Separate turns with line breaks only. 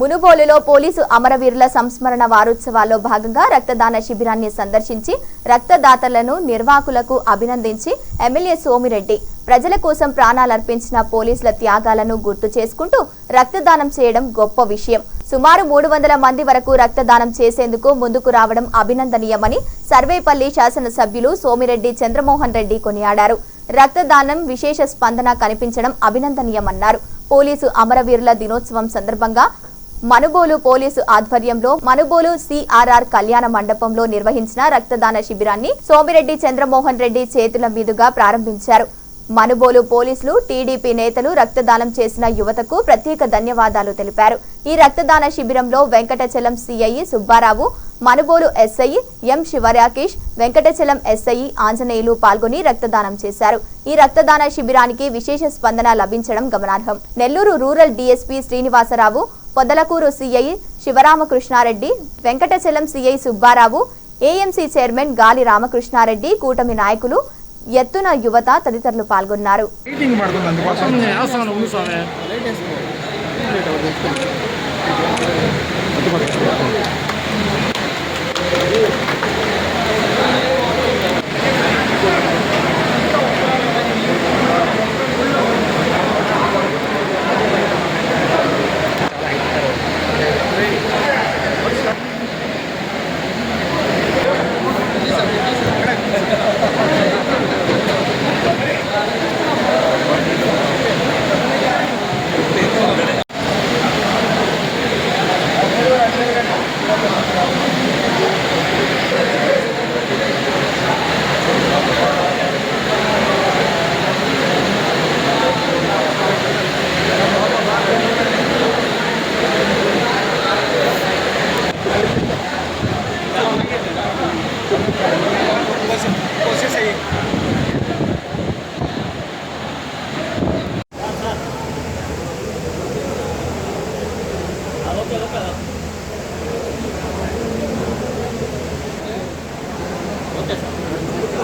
మునుబోలులో police అమరవీరుల సంస్మరణ వారోత్సవాల్లో భాగంగా రక్తదాన శిబిరాన్ని సందర్శించి రక్తదాతలను నిర్వాహకులకు అభినందించి ఎమ్మెల్యే సోమిరెడ్డి ప్రజల కోసం ప్రాణాలర్పించిన పోలీసుల త్యాగాలను గుర్తు చేసుకుంటూ రక్తదానం చేయడం గొప్ప విషయం. సుమారు మూడు వందల మంది వరకు రక్తదానం చేసేందుకు ముందుకు రావడం అభినందనీయమని సర్వేపల్లి శాసనసభ్యులు సోమిరెడ్డి చంద్రమోహన్ రెడ్డి కొనియాడారు. రక్తదానం విశేష స్పందన కనిపించడం అభినందనీయమన్నారు. పోలీసు అమరవీరుల దినోత్సవం సందర్భంగా మనుబోలు పోలీసు ఆధ్వర్యంలో మనుబోలు సిఆర్ఆర్ కళ్యాణ మండపంలో నిర్వహించిన రక్తదాన శిబిరాన్ని సోమిరెడ్డి చంద్రమోహన్ రెడ్డి చేతుల మీదుగా ప్రారంభించారు. మనుబోలు పోలీసులు టీడీపీ నేతలు రక్తదానం చేసిన యువతకు ప్రత్యేక ధన్యవాదాలు తెలిపారు. ఈ రక్తదాన శిబిరంలో Venkatachalam CI Subbarao Manubolu SI M Sivarakesh Venkatachalam SI Anjaneyulu పాల్గొని రక్తదానం చేశారు. ఈ రక్తదాన శిబిరానికి విశేష స్పందన లభించడం గమనార్హం. Nellore rural DSP Srinivasarao Podalakur CI Sivaramakrishnareddy Venkatachalam CI Subbarao AMC chairman Gali Ramakrishnareddy కూటమి నాయకులు ఎత్తున యువత తదితరులు పాల్గొన్నారు.
Thank you.